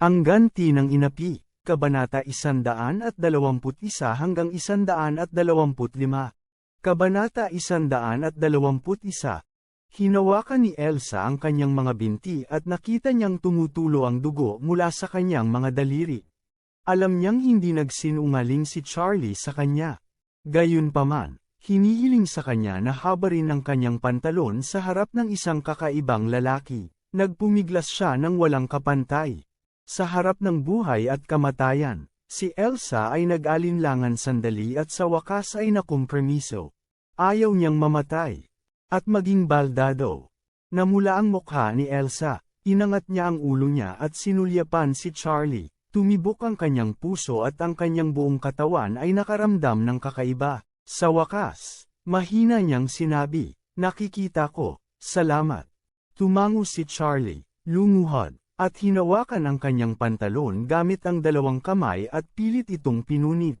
Ang ganti ng inapi, Kabanata 121 hanggang 125. Kabanata 121 Hinawakan ni Elsa ang kanyang mga binti at nakita niyang tumutulo ang dugo mula sa kanyang mga daliri. Alam niyang hindi nagsinungaling si Charlie sa kanya. Gayunpaman, hinihiling sa kanya na habarin ang kanyang pantalon sa harap ng isang kakaibang lalaki. Nagpumiglas siya ng walang kapantay. Sa harap ng buhay at kamatayan, si Elsa ay nag-alinlangan sandali at sa wakas ay nakumpremiso. Ayaw niyang mamatay. At maging baldado. Namula ang mukha ni Elsa, inangat niya ang ulo niya at sinulyapan si Charlie. Tumibok ang kanyang puso at ang kanyang buong katawan ay nakaramdam ng kakaiba. Sa wakas, mahina niyang sinabi, nakikita ko, salamat. Tumango si Charlie, lumuhod, at hinawakan ang kanyang pantalon gamit ang dalawang kamay at pilit itong pinunit.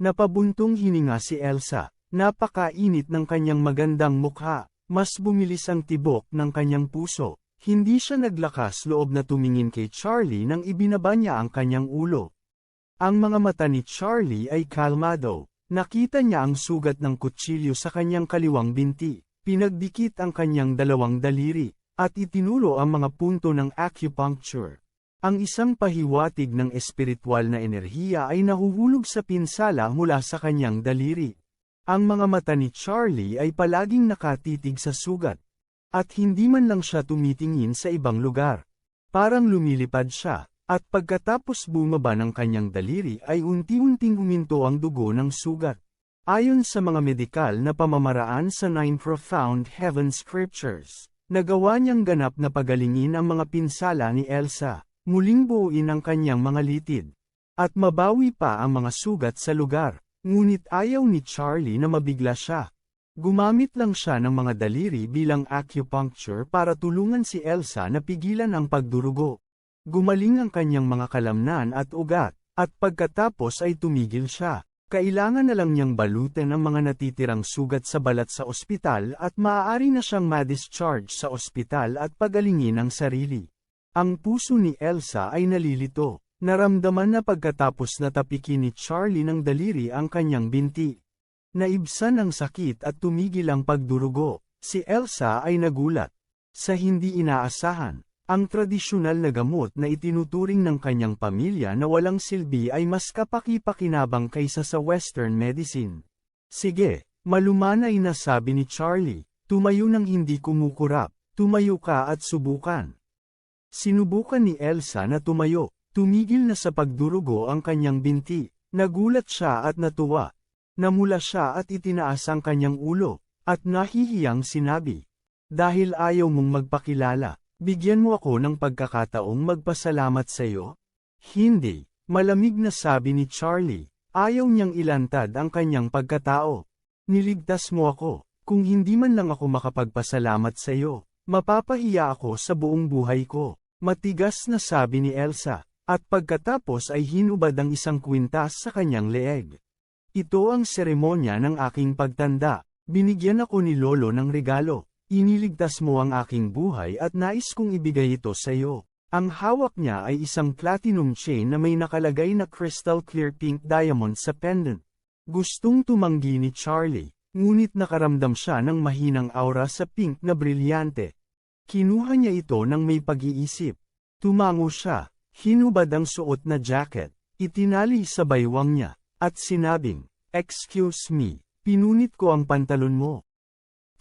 Napabuntong hininga si Elsa, napakainit ng kanyang magandang mukha, mas bumilis ang tibok ng kanyang puso. Hindi siya naglakas loob na tumingin kay Charlie nang ibinaba niya ang kanyang ulo. Ang mga mata ni Charlie ay kalmado. Nakita niya ang sugat ng kutsilyo sa kanyang kaliwang binti. Pinagdikit ang kanyang dalawang daliri at itinulo ang mga punto ng acupuncture. Ang isang pahiwatig ng espiritual na enerhiya ay nahuhulog sa pinsala mula sa kanyang daliri. Ang mga mata ni Charlie ay palaging nakatitig sa sugat. At hindi man lang siya tumitingin sa ibang lugar. Parang lumilipad siya, at pagkatapos bumaba ng kanyang daliri ay unti-unting huminto ang dugo ng sugat. Ayon sa mga medikal na pamamaraan sa Nine Profound Heaven Scriptures, Nagawa niyang ganap na pagalingin ang mga pinsala ni Elsa, muling buuin ang kanyang mga litid, at mabawi pa ang mga sugat sa lugar, ngunit ayaw ni Charlie na mabigla siya. Gumamit lang siya ng mga daliri bilang acupuncture para tulungan si Elsa na pigilan ang pagdurugo. Gumaling ang kanyang mga kalamnan at ugat, at pagkatapos ay tumigil siya. Kailangan na lang niyang balutin ang mga natitirang sugat sa balat sa ospital at maaari na siyang ma-discharge sa ospital at pagalingin ang sarili. Ang puso ni Elsa ay nalilito. Naramdaman na pagkatapos na tapikin ni Charlie ng daliri ang kanyang binti. Naibsan ang sakit at tumigil ang pagdurugo. Si Elsa ay nagulat. Sa hindi inaasahan, ang tradisyonal na gamot na itinuturing ng kanyang pamilya na walang silbi ay mas kapaki-pakinabang kaysa sa Western medicine. Sige, malumanay na sabi ni Charlie, tumayo ng hindi kumukurap, tumayo ka at subukan. Sinubukan ni Elsa na tumayo, tumigil na sa pagdurugo ang kanyang binti, nagulat siya at natuwa. Namula siya at itinaas ang kanyang ulo, at nahihiyang sinabi. Dahil ayaw mong magpakilala, Bigyan mo ako ng pagkakataong magpasalamat sa iyo? Hindi, malamig na sabi ni Charlie. Ayaw niyang ilantad ang kanyang pagkatao. Niligtas mo ako, kung hindi man lang ako makapagpasalamat sa iyo, mapapahiya ako sa buong buhay ko. Matigas na sabi ni Elsa, at pagkatapos ay hinubad ang isang kwintas sa kanyang leeg. Ito ang seremonya ng aking pagtanda, binigyan ako ni Lolo ng regalo. Iniligtas mo ang aking buhay at nais kong ibigay ito sa iyo. Ang hawak niya ay isang platinum chain na may nakalagay na crystal clear pink diamond sa pendant. Gustong tumanggi ni Charlie, ngunit nakaramdam siya ng mahinang aura sa pink na brilyante. Kinuha niya ito ng may pag-iisip. Tumango siya, hinubad ang suot na jacket, itinali sa baywang niya, at sinabing, Excuse me, pinunit ko ang pantalon mo.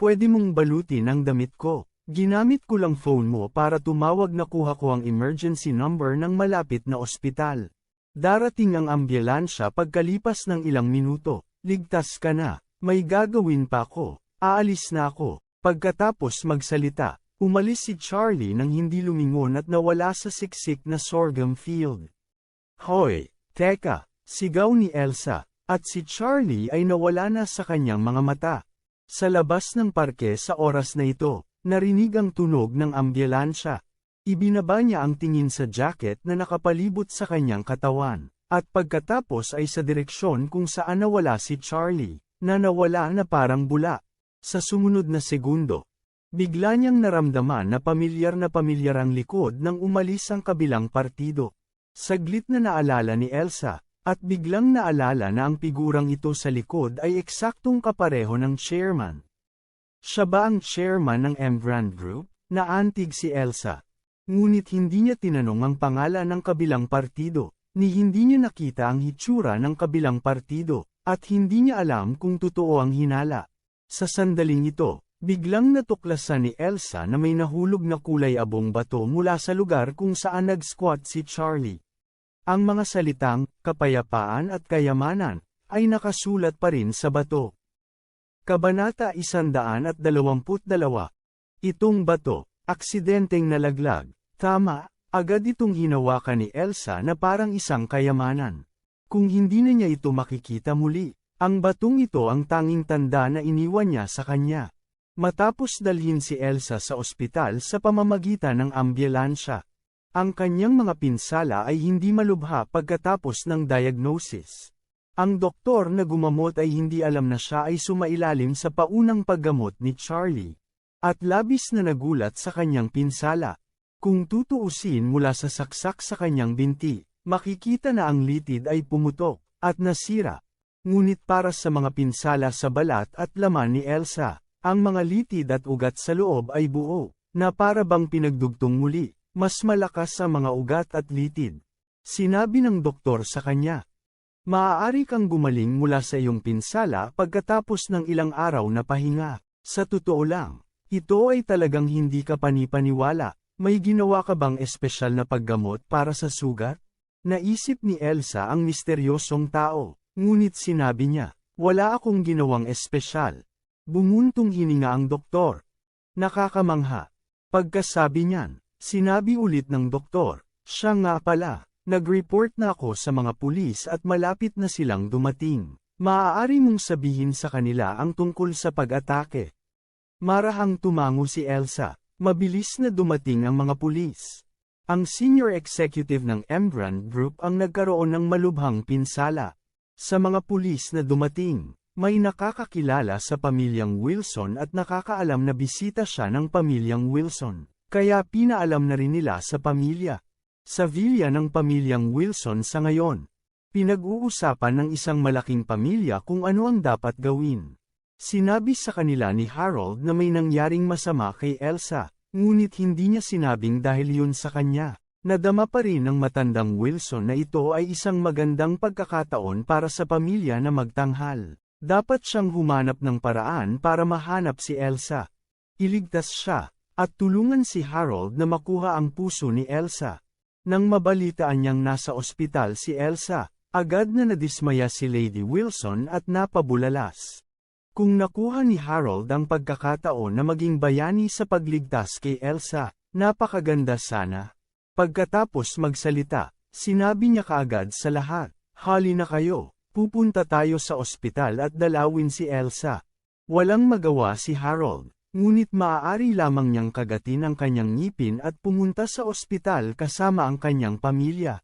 Pwede mong balutin ang damit ko. Ginamit ko lang phone mo para tumawag na kuha ko ang emergency number ng malapit na ospital. Darating ang ambulansya pagkalipas ng ilang minuto. Ligtas ka na. May gagawin pa ako. Aalis na ako. Pagkatapos magsalita, Umalis si Charlie nang hindi lumingon at nawala sa siksik na sorghum field. Hoy, teka, sigaw ni Elsa, at si Charlie ay nawala na sa kanyang mga mata. Sa labas ng parke sa oras na ito, narinig ang tunog ng ambulansya. Ibinaba niya ang tingin sa jacket na nakapalibot sa kanyang katawan, at pagkatapos ay sa direksyon kung saan nawala si Charlie, na nawala na parang bula. Sa sumunod na segundo, bigla niyang naramdaman na pamilyar na pamilyar ang likod nang umalis ang kabilang partido. Saglit na naalala ni Elsa, at biglang naalala na ang figurang ito sa likod ay eksaktong kapareho ng chairman. Siya ba ang chairman ng Embrand Group? Naantig si Elsa. Ngunit hindi niya tinanong ang pangalan ng kabilang partido, ni hindi niya nakita ang hitsura ng kabilang partido, at hindi niya alam kung totoo ang hinala. Sa sandaling ito, biglang natuklasan ni Elsa na may nahulog na kulay abong bato mula sa lugar kung saan nag-squat si Charlie. Ang mga salitang, kapayapaan at kayamanan, ay nakasulat pa rin sa bato. Kabanata 122 Itong bato, aksidenteng nalaglag, tama, agad itong hinawakan ni Elsa na parang isang kayamanan. Kung hindi na niya ito makikita muli, ang batong ito ang tanging tanda na iniwan niya sa kanya. Matapos dalhin si Elsa sa ospital sa pamamagitan ng ambulansya, ang kanyang mga pinsala ay hindi malubha pagkatapos ng diagnosis. Ang doktor na gumamot ay hindi alam na siya ay sumailalim sa paunang paggamot ni Charlie. At labis na nagulat sa kanyang pinsala. Kung tutuusin mula sa saksak sa kanyang binti, makikita na ang litid ay pumutok, at nasira. Ngunit para sa mga pinsala sa balat at laman ni Elsa, ang mga litid at ugat sa loob ay buo, na para bang pinagdugtong muli. Mas malakas sa mga ugat at litid. Sinabi ng doktor sa kanya. Maaari kang gumaling mula sa iyong pinsala pagkatapos ng ilang araw na pahinga. Sa totoo lang, ito ay talagang hindi ka panipaniwala. May ginawa ka bang espesyal na paggamot para sa sugat? Naisip ni Elsa ang misteryosong tao, ngunit sinabi niya, wala akong ginawang espesyal. Bumuntong hininga ang doktor. Nakakamangha. Pagkasabi niyan, Sinabi ulit ng doktor, siya nga pala, nag-report na ako sa mga pulis at malapit na silang dumating. Maaari mong sabihin sa kanila ang tungkol sa pag-atake. Marahang tumango si Elsa, mabilis na dumating ang mga pulis. Ang senior executive ng Embrand Group ang nagkaroon ng malubhang pinsala. Sa mga pulis na dumating, may nakakakilala sa pamilyang Wilson at nakakaalam na bisita siya ng pamilyang Wilson. Kaya pinaalam na rin nila sa pamilya. Sa villa ng pamilyang Wilson sa ngayon. Pinag-uusapan ng isang malaking pamilya kung ano ang dapat gawin. Sinabi sa kanila ni Harold na may nangyaring masama kay Elsa, ngunit hindi niya sinabing dahil yun sa kanya. Nadama pa rin ng matandang Wilson na ito ay isang magandang pagkakataon para sa pamilya na magtanghal. Dapat siyang humanap ng paraan para mahanap si Elsa. Iligtas siya, at tulungan si Harold na makuha ang puso ni Elsa. Nang mabalitaan niyang nasa ospital si Elsa, agad na nadismaya si Lady Wilson at napabulalas. Kung nakuha ni Harold ang pagkakataon na maging bayani sa pagligtas kay Elsa, napakaganda sana. Pagkatapos magsalita, sinabi niya kaagad sa lahat, Hali na kayo, pupunta tayo sa ospital at dalawin si Elsa. Walang magawa si Harold. Ngunit maaari lamang niyang kagatin ang kanyang ngipin at pumunta sa ospital kasama ang kanyang pamilya.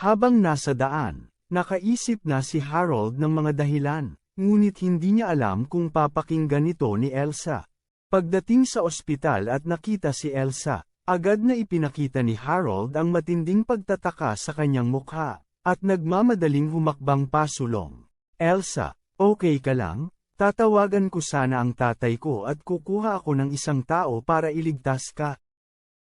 Habang nasa daan, nakaisip na si Harold ng mga dahilan, ngunit hindi niya alam kung papakinggan ito ni Elsa. Pagdating sa ospital at nakita si Elsa, agad na ipinakita ni Harold ang matinding pagtataka sa kanyang mukha, at nagmamadaling humakbang pasulong. Elsa, okay ka lang? Tatawagan ko sana ang tatay ko at kukuha ako ng isang tao para iligtas ka.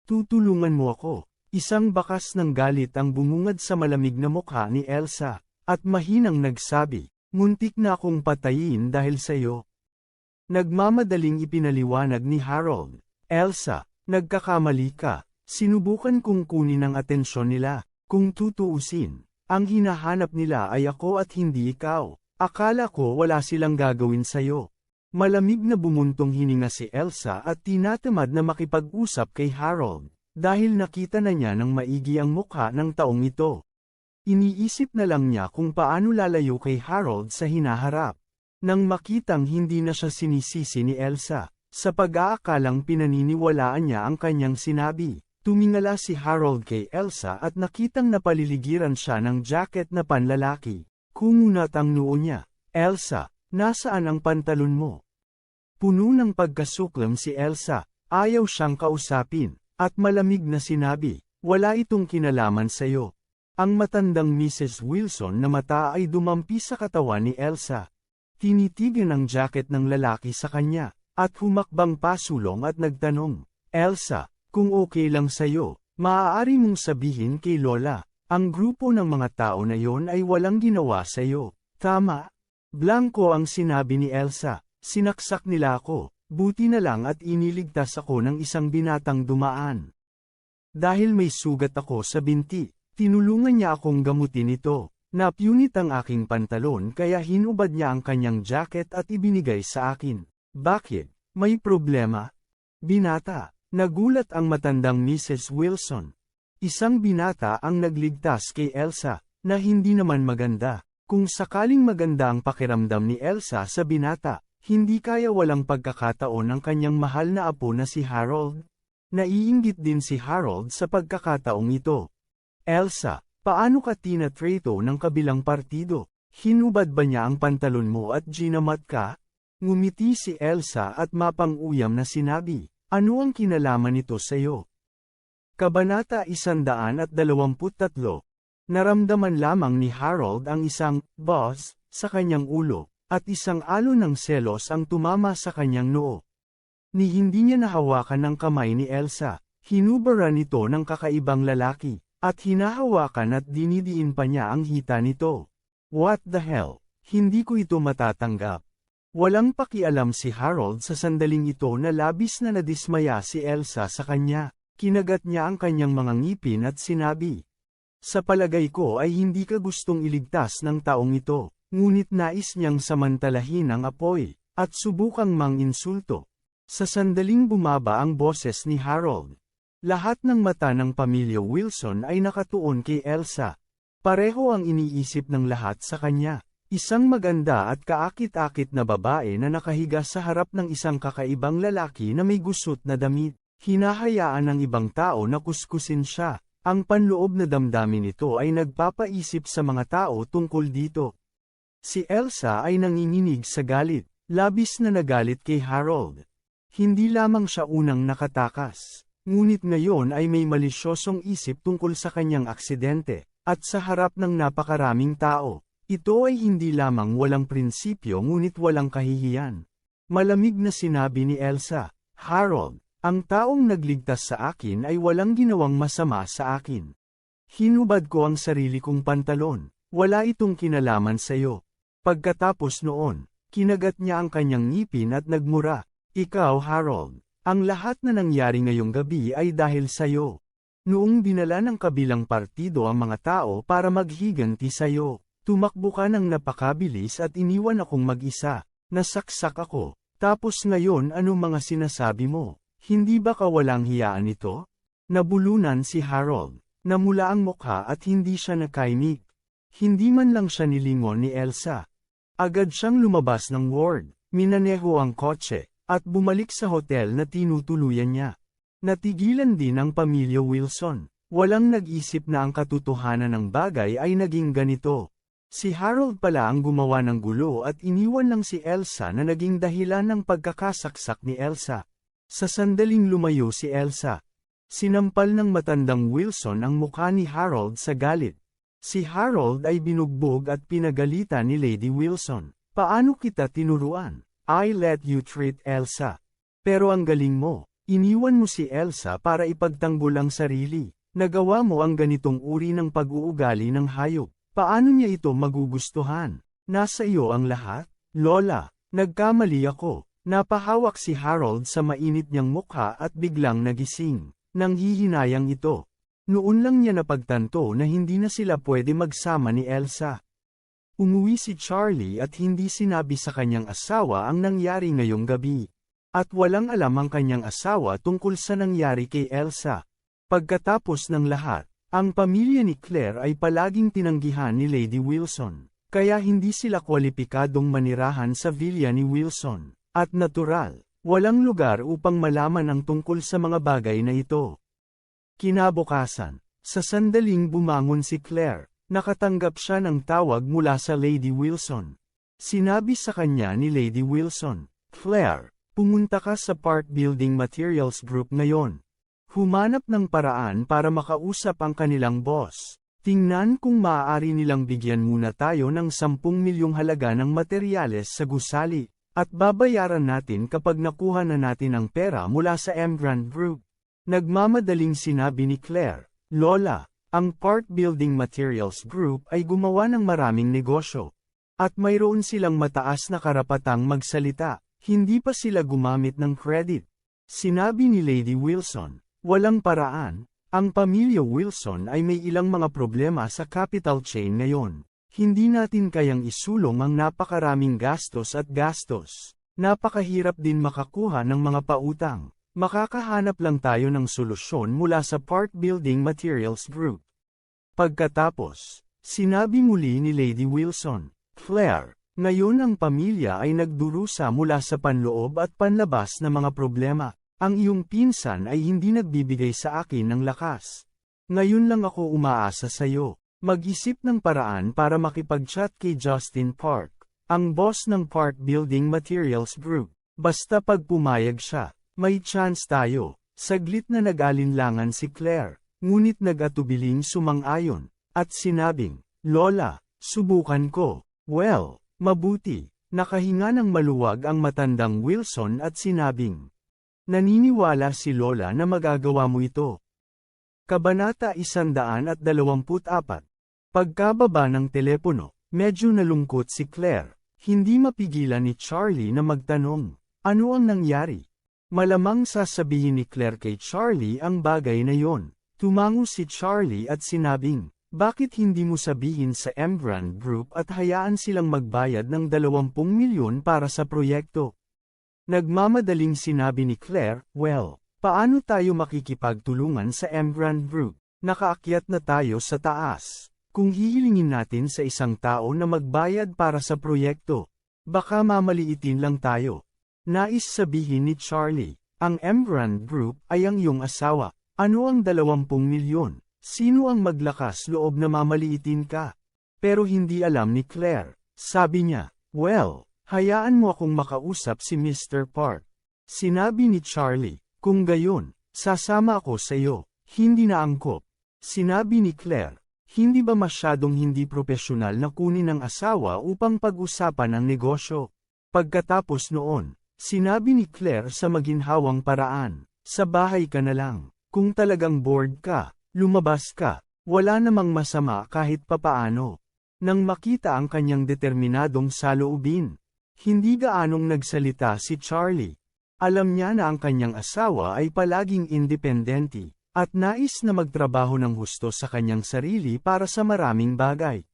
Tutulungan mo ako. Isang bakas ng galit ang bumungad sa malamig na mukha ni Elsa, at mahinang nagsabi, muntik na akong patayin dahil sa iyo. Nagmamadaling ipinaliwanag ni Harold, Elsa, nagkakamali ka, sinubukan kong kunin ang atensyon nila, kung tutuusin, ang hinahanap nila ay ako at hindi ikaw. Akala ko wala silang gagawin sa'yo. Malamig na bumuntong hininga si Elsa at tinatamad na makipag-usap kay Harold, dahil nakita na niya ng maigi ang mukha ng taong ito. Iniisip na lang niya kung paano lalayo kay Harold sa hinaharap. Nang makitang hindi na siya sinisisi ni Elsa, sa pag-aakalang pinaniniwalaan niya ang kanyang sinabi, tumingala si Harold kay Elsa at nakitang napaliligiran siya ng jacket na panlalaki. Kumunat ang noo niya, Elsa, nasaan ang pantalon mo? Puno ng pagkasuklam si Elsa, ayaw siyang kausapin, at malamig na sinabi, wala itong kinalaman sa'yo. Ang matandang Mrs. Wilson na mata ay dumampi sa katawan ni Elsa. Tinitigan ang jacket ng lalaki sa kanya, at humakbang pasulong at nagtanong, Elsa, kung okay lang sa'yo, maaari mong sabihin kay Lola, ang grupo ng mga tao na yon ay walang ginawa sa'yo. Tama? Blanco ang sinabi ni Elsa, sinaksak nila ako, buti na lang at iniligtas ako ng isang binatang dumaan. Dahil may sugat ako sa binti, tinulungan niya akong gamutin ito. Napunit ang aking pantalon kaya hinubad niya ang kanyang jacket at ibinigay sa akin. Bakit? May problema? Binata, nagulat ang matandang Mrs. Wilson. Isang binata ang nagligtas kay Elsa, na hindi naman maganda. Kung sakaling maganda ang pakiramdam ni Elsa sa binata, hindi kaya walang pagkakataon ng kanyang mahal na apo na si Harold. Naiinggit din si Harold sa pagkakataong ito. Elsa, paano ka tinatrato ng kabilang partido? Hinubad ba niya ang pantalon mo at ginamat ka? Ngumiti si Elsa at mapang-uyam na sinabi, ano ang kinalaman nito sa'yo? Kabanata 123 Naramdaman lamang ni Harold ang isang boss sa kanyang ulo, at isang alon ng selos ang tumama sa kanyang noo. Ni hindi niya nahawakan ng kamay ni Elsa, hinubara nito ng kakaibang lalaki, at hinahawakan at dinidiin pa niya ang hita nito. What the hell? Hindi ko ito matatanggap. Walang pakialam si Harold sa sandaling ito na labis na nadismaya si Elsa sa kanya. Kinagat niya ang kanyang mga ngipin at sinabi, Sa palagay ko ay hindi ka gustong iligtas ng taong ito, ngunit nais niyang samantalahin ang apoy, at subukang mang-insulto. Sa sandaling bumaba ang boses ni Harold. Lahat ng mata ng pamilya Wilson ay nakatuon kay Elsa. Pareho ang iniisip ng lahat sa kanya. Isang maganda at kaakit-akit na babae na nakahiga sa harap ng isang kakaibang lalaki na may gusot na damit. Hinahayaan ng ibang tao na kuskusin siya. Ang panloob na damdamin nito ay nagpapaisip sa mga tao tungkol dito. Si Elsa ay nanginginig sa galit, labis na nagalit kay Harold. Hindi lamang siya unang nakatakas, ngunit ngayon ay may malisyosong isip tungkol sa kanyang aksidente, at sa harap ng napakaraming tao. Ito ay hindi lamang walang prinsipyo ngunit walang kahihiyan. Malamig na sinabi ni Elsa, Harold, ang taong nagligtas sa akin ay walang ginawang masama sa akin. Hinubad ko ang sarili kong pantalon, wala itong kinalaman sa iyo. Pagkatapos noon, kinagat niya ang kanyang ngipin at nagmura, Ikaw Harold, ang lahat na nangyari ngayong gabi ay dahil sa iyo. Noong dinala ng kabilang partido ang mga tao para maghiganti sa iyo, tumakbo ka ng napakabilis at iniwan akong mag-isa, nasaksak ako, tapos ngayon ano mga sinasabi mo? Hindi ba kawalang hiyaan ito? Nabulunan si Harold, namula ang mukha at hindi siya nakainig. Hindi man lang siya nilingon ni Elsa. Agad siyang lumabas ng ward, minaneho ang kotse, at bumalik sa hotel na tinutuluyan niya. Natigilan din ang pamilya Wilson. Walang nag-isip na ang katotohanan ng bagay ay naging ganito. Si Harold pala ang gumawa ng gulo at iniwan lang si Elsa na naging dahilan ng pagkakasaksak ni Elsa. Sa sandaling lumayo si Elsa, sinampal ng matandang Wilson ang mukha ni Harold sa galit. Si Harold ay binugbog at pinagalitan ni Lady Wilson. Paano kita tinuruan? I let you treat Elsa. Pero ang galing mo, iniwan mo si Elsa para ipagtanggol ang sarili. Nagawa mo ang ganitong uri ng pag-uugali ng hayop. Paano niya ito magugustuhan? Nasa iyo ang lahat? Lola, nagkamali ako. Napahawak si Harold sa mainit niyang mukha at biglang nagising. Nanghihinayang ito. Noon lang niya napagtanto na hindi na sila pwede magsama ni Elsa. Umuwi si Charlie at hindi sinabi sa kanyang asawa ang nangyari ngayong gabi. At walang alam ang kanyang asawa tungkol sa nangyari kay Elsa. Pagkatapos ng lahat, ang pamilya ni Claire ay palaging tinanggihan ni Lady Wilson, kaya hindi sila kwalipikadong manirahan sa villa ni Wilson. At natural, walang lugar upang malaman ang tungkol sa mga bagay na ito. Kinabukasan, sa sandaling bumangon si Claire, nakatanggap siya ng tawag mula sa Lady Wilson. Sinabi sa kanya ni Lady Wilson, Claire, pumunta ka sa Park Building Materials Group ngayon. Humanap ng paraan para makausap ang kanilang boss. Tingnan kung maaari nilang bigyan muna tayo ng 10 milyong halaga ng materyales sa gusali, at babayaran natin kapag nakuha na natin ang pera mula sa Emgrand Group. Nagmamadaling sinabi ni Claire, Lola, ang Park Building Materials Group ay gumawa ng maraming negosyo. At mayroon silang mataas na karapatang magsalita, hindi pa sila gumamit ng credit. Sinabi ni Lady Wilson, walang paraan, ang pamilya Wilson ay may ilang mga problema sa capital chain ngayon. Hindi natin kayang isulong ang napakaraming gastos at gastos. Napakahirap din makakuha ng mga pautang. Makakahanap lang tayo ng solusyon mula sa Park Building Materials Group. Pagkatapos, sinabi muli ni Lady Wilson, Claire, ngayon ang pamilya ay nagdurusa mula sa panloob at panlabas na mga problema. Ang iyong pinsan ay hindi nagbibigay sa akin ng lakas. Ngayon lang ako umaasa sa iyo. Mag-isip ng paraan para makipag-chat kay Justin Park, ang boss ng Park Building Materials Group. Basta pag pumayag siya, may chance tayo. Saglit na nag-alinlangan si Claire, ngunit nag-atubiling sumang-ayon, at sinabing, Lola, subukan ko. Well, mabuti. Nakahinga ng maluwag ang matandang Wilson at sinabing, Naniniwala si Lola na magagawa mo ito. Kabanata 124 Pagkababa ng telepono, medyo nalungkot si Claire. Hindi mapigilan ni Charlie na magtanong, ano ang nangyari? Malamang sasabihin ni Claire kay Charlie ang bagay na yon. Tumango si Charlie at sinabing, bakit hindi mo sabihin sa Embrand Group at hayaan silang magbayad ng 20 milyon para sa proyekto? Nagmamadaling sinabi ni Claire, well, paano tayo makikipagtulungan sa Embrand Group? Nakaakyat na tayo sa taas. Kung hihilingin natin sa isang tao na magbayad para sa proyekto, baka mamaliitin lang tayo. Nais sabihin ni Charlie, ang Embrand Group ay ang iyong asawa. Ano ang 20 milyon? Sino ang maglakas loob na mamaliitin ka? Pero hindi alam ni Claire. Sabi niya, well, hayaan mo akong makausap si Mr. Park. Sinabi ni Charlie, kung gayon, sasama ako sa iyo. Hindi na angkop. Sinabi ni Claire, hindi ba masyadong hindi propesyonal na kunin ng asawa upang pag-usapan ang negosyo? Pagkatapos noon, sinabi ni Claire sa maginhawang paraan, sa bahay ka na lang. Kung talagang bored ka, lumabas ka. Wala namang masama kahit papaano. Nang makita ang kanyang determinadong saloobin, hindi gaanong nagsalita si Charlie. Alam niya na ang kanyang asawa ay palaging independente, at nais na magtrabaho ng husto sa kanyang sarili para sa maraming bagay.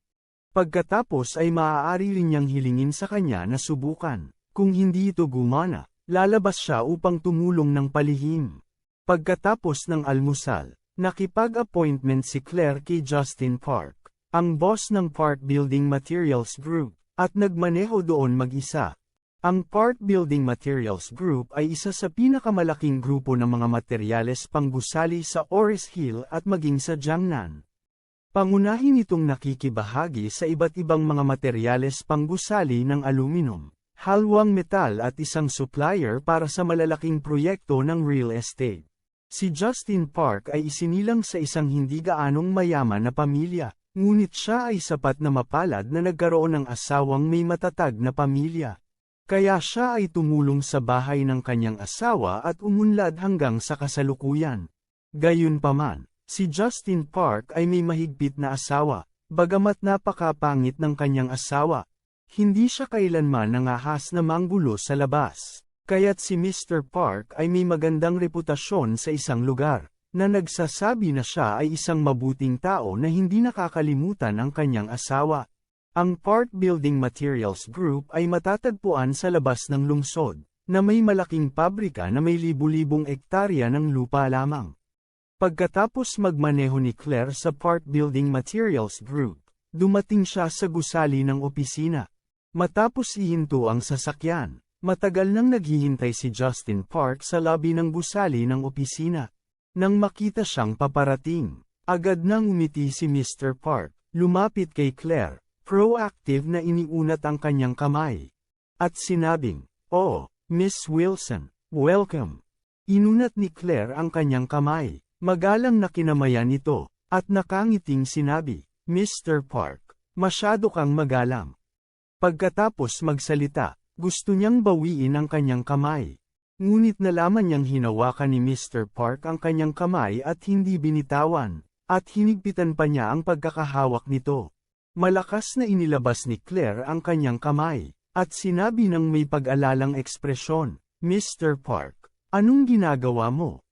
Pagkatapos ay maaari rin niyang hilingin sa kanya na subukan. Kung hindi ito gumana, lalabas siya upang tumulong ng palihim. Pagkatapos ng almusal, nakipag-appointment si Claire kay Justin Park, ang boss ng Park Building Materials Group, at nagmaneho doon mag-isa. Ang Park Building Materials Group ay isa sa pinakamalaking grupo ng mga materyales panggusali sa Oris Hill at maging sa Jiangnan. Pangunahin itong nakikibahagi sa iba't ibang mga materyales panggusali ng aluminum, halwang metal at isang supplier para sa malalaking proyekto ng real estate. Si Justin Park ay isinilang sa isang hindi gaanong mayaman na pamilya, ngunit siya ay sapat na mapalad na nagkaroon ng asawang may matatag na pamilya. Kaya siya ay tumulong sa bahay ng kanyang asawa at umunlad hanggang sa kasalukuyan. Gayunpaman, si Justin Park ay may mahigpit na asawa, bagamat napakapangit ng kanyang asawa. Hindi siya kailanman nangahas na manggulo sa labas. Kaya't si Mr. Park ay may magandang reputasyon sa isang lugar, na nagsasabi na siya ay isang mabuting tao na hindi nakakalimutan ang kanyang asawa. Ang Park Building Materials Group ay matatagpuan sa labas ng lungsod, na may malaking pabrika na may libu-libong ektarya ng lupa lamang. Pagkatapos magmaneho ni Claire sa Park Building Materials Group, dumating siya sa gusali ng opisina. Matapos ihinto ang sasakyan, matagal nang naghihintay si Justin Park sa lobby ng gusali ng opisina. Nang makita siyang paparating, agad nang umiti si Mr. Park, lumapit kay Claire, proactive na iniunat ang kanyang kamay. At sinabing, Oh, Miss Wilson, welcome. Inunat ni Claire ang kanyang kamay, magalang na kinamayan ito, at nakangiting sinabi, Mr. Park, masyado kang magalang. Pagkatapos magsalita, gusto niyang bawiin ang kanyang kamay. Ngunit nalaman niyang hinawakan ni Mr. Park ang kanyang kamay at hindi binitawan, at hinigpitan pa niya ang pagkakahawak nito. Malakas na inilabas ni Claire ang kanyang kamay, at sinabi ng may pag-alalang ekspresyon, Mr. Park, anong ginagawa mo?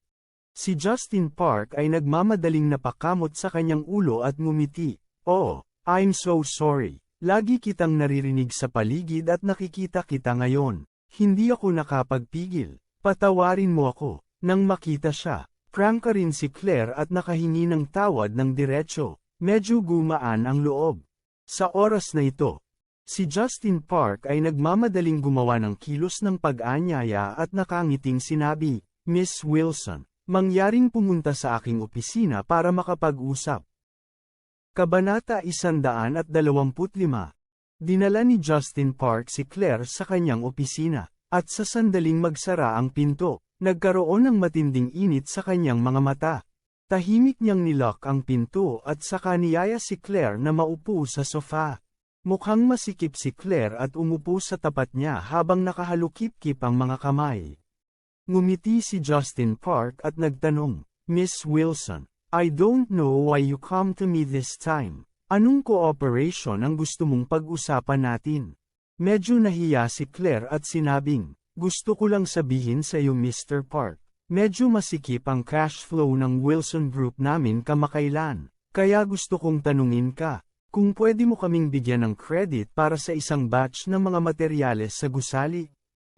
Si Justin Park ay nagmamadaling napakamot sa kanyang ulo at ngumiti, Oh, I'm so sorry. Lagi kitang naririnig sa paligid at nakikita kita ngayon. Hindi ako nakapagpigil. Patawarin mo ako. Nang makita siya, prangka rin si Claire at nakahingi ng tawad ng diretsyo. Medyo gumaan ang loob. Sa oras na ito, si Justin Park ay nagmamadaling gumawa ng kilos ng pag-anyaya at nakangiting sinabi, Miss Wilson, mangyaring pumunta sa aking opisina para makapag-usap. Kabanata 125 Dinala ni Justin Park si Claire sa kanyang opisina, at sa sandaling magsara ang pinto, nagkaroon ng matinding init sa kanyang mga mata. Tahimik niyang nilock ang pinto at saka niyaya si Claire na maupo sa sofa. Mukhang masikip si Claire at umupo sa tapat niya habang nakahalukip-kip ang mga kamay. Ngumiti si Justin Park at nagtanong, Miss Wilson, I don't know why you come to me this time. Anong cooperation ang gusto mong pag-usapan natin? Medyo nahiya si Claire at sinabing, gusto ko lang sabihin sa iyo Mr. Park. Medyo masikip ang cash flow ng Wilson Group namin kamakailan, kaya gusto kong tanungin ka, kung pwede mo kaming bigyan ng credit para sa isang batch ng mga materyales sa gusali.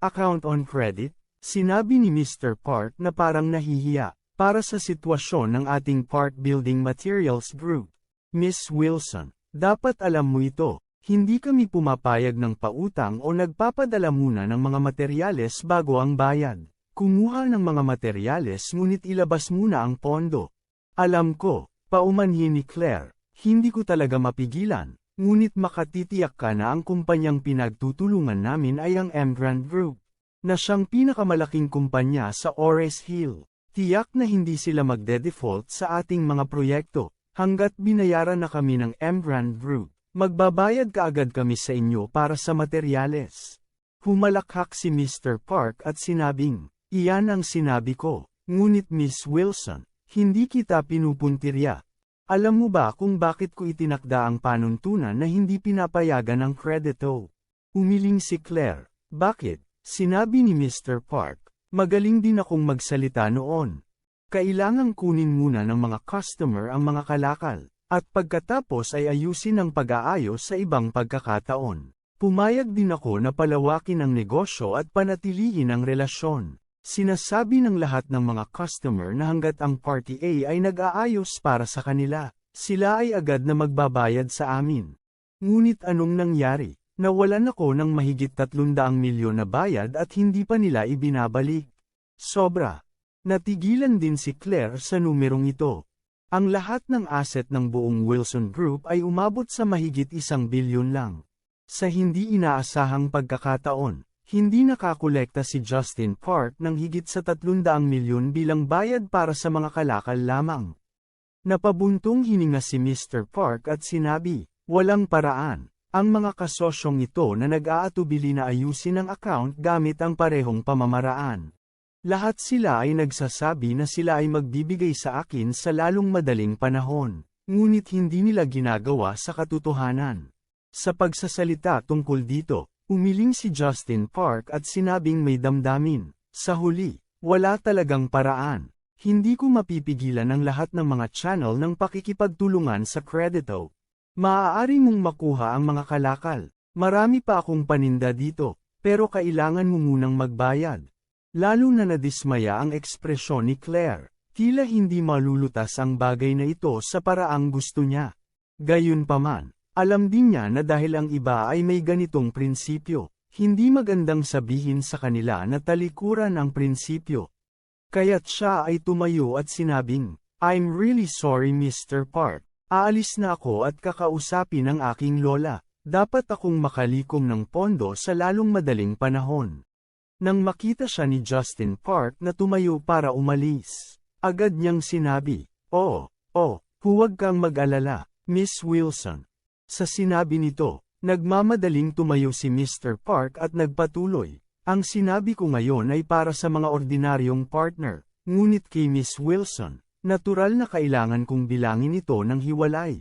Account on credit? Sinabi ni Mr. Park na parang nahihiya, para sa sitwasyon ng ating Park Building Materials Group. Miss Wilson, dapat alam mo ito, hindi kami pumapayag ng pautang o nagpapadala muna ng mga materyales bago ang bayad. Kumuha ng mga materyales ngunit ilabas muna ang pondo. Alam ko, paumanhin ni Claire, hindi ko talaga mapigilan, ngunit makatitiyak ka na ang kumpanyang pinagtutulungan namin ay ang Emgrand Group, na siyang pinakamalaking kumpanya sa Ores Hill. Tiyak na hindi sila magde-default sa ating mga proyekto, hanggat binayaran na kami ng Emgrand Group. Magbabayad kaagad kami sa inyo para sa materyales. Humalakhak si Mr. Park at sinabing, Iyan ang sinabi ko, ngunit Miss Wilson, hindi kita pinupuntirya. Alam mo ba kung bakit ko itinakda ang panuntunan na hindi pinapayagan ng kredito? Umiling si Claire. Bakit? Sinabi ni Mr. Park. Magaling din akong magsalita noon. Kailangang kunin muna ng mga customer ang mga kalakal, at pagkatapos ay ayusin ang pag-aayos sa ibang pagkakataon. Pumayag din ako na palawakin ang negosyo at panatilihin ang relasyon. Sinasabi ng lahat ng mga customer na hanggat ang Party A ay nag-aayos para sa kanila, sila ay agad na magbabayad sa amin. Ngunit anong nangyari? Nawalan ako ng mahigit 300 milyon na bayad at hindi pa nila ibinabalik. Sobra. Natigilan din si Claire sa numerong ito. Ang lahat ng asset ng buong Wilson Group ay umabot sa mahigit isang bilyon lang. Sa hindi inaasahang pagkakataon, hindi nakakolekta si Justin Park ng higit sa 300 milyon bilang bayad para sa mga kalakal lamang. Napabuntong hininga si Mr. Park at sinabi, walang paraan. Ang mga kasosyong ito na nag-aatubili na ayusin ang account gamit ang parehong pamamaraan. Lahat sila ay nagsasabi na sila ay magbibigay sa akin sa lalong madaling panahon, ngunit hindi nila ginagawa sa katotohanan. Sa pagsasalita tungkol dito, Umiling si Justin Park at sinabing may damdamin. Sa huli, wala talagang paraan. Hindi ko mapipigilan ang lahat ng mga channel ng pakikipagtulungan sa Credito. Maaari mong makuha ang mga kalakal. Marami pa akong paninda dito, pero kailangan mo munang magbayad. Lalo na nadismaya ang ekspresyon ni Claire. Tila hindi malulutas ang bagay na ito sa paraang gusto niya. Gayunpaman, alam din niya na dahil ang iba ay may ganitong prinsipyo, hindi magandang sabihin sa kanila na talikuran ang prinsipyo. Kaya't siya ay tumayo at sinabing, I'm really sorry Mr. Park. Aalis na ako at kakausapin ang aking lola. Dapat akong makalikom ng pondo sa lalong madaling panahon. Nang makita siya ni Justin Park na tumayo para umalis, agad niyang sinabi, Oh, oh, huwag kang mag-alala, Miss Wilson. Sa sinabi nito, nagmamadaling tumayo si Mr. Park at nagpatuloy. Ang sinabi ko ngayon ay para sa mga ordinaryong partner, ngunit kay Miss Wilson, natural na kailangan kong bilangin ito ng hiwalay.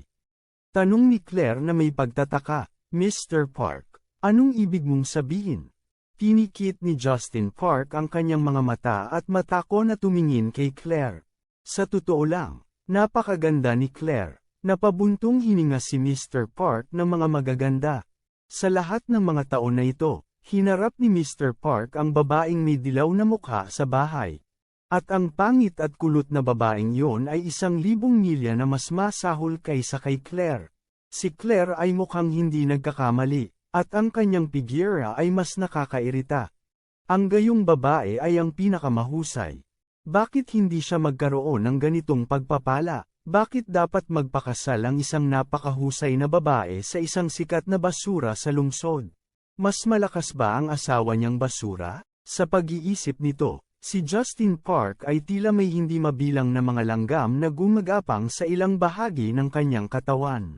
Tanong ni Claire na may pagtataka, Mr. Park, anong ibig mong sabihin? Tinikit ni Justin Park ang kanyang mga mata at mata ko na tumingin kay Claire. Sa totoo lang, napakaganda ni Claire. Napabuntong hininga si Mr. Park ng mga magaganda. Sa lahat ng mga taon na ito, hinarap ni Mr. Park ang babaeng may dilaw na mukha sa bahay. At ang pangit at kulot na babaeng yon ay isang libong milya na mas masahol kaysa kay Claire. Si Claire ay mukhang hindi nagkakamali, at ang kanyang figura ay mas nakakairita. Ang gayong babae ay ang pinakamahusay. Bakit hindi siya magkaroon ng ganitong pagpapala? Bakit dapat magpakasal ang isang napakahusay na babae sa isang sikat na basura sa lungsod? Mas malakas ba ang asawa niyang basura? Sa pag-iisip nito, si Justin Park ay tila may hindi mabilang na mga langgam na gumagapang sa ilang bahagi ng kanyang katawan.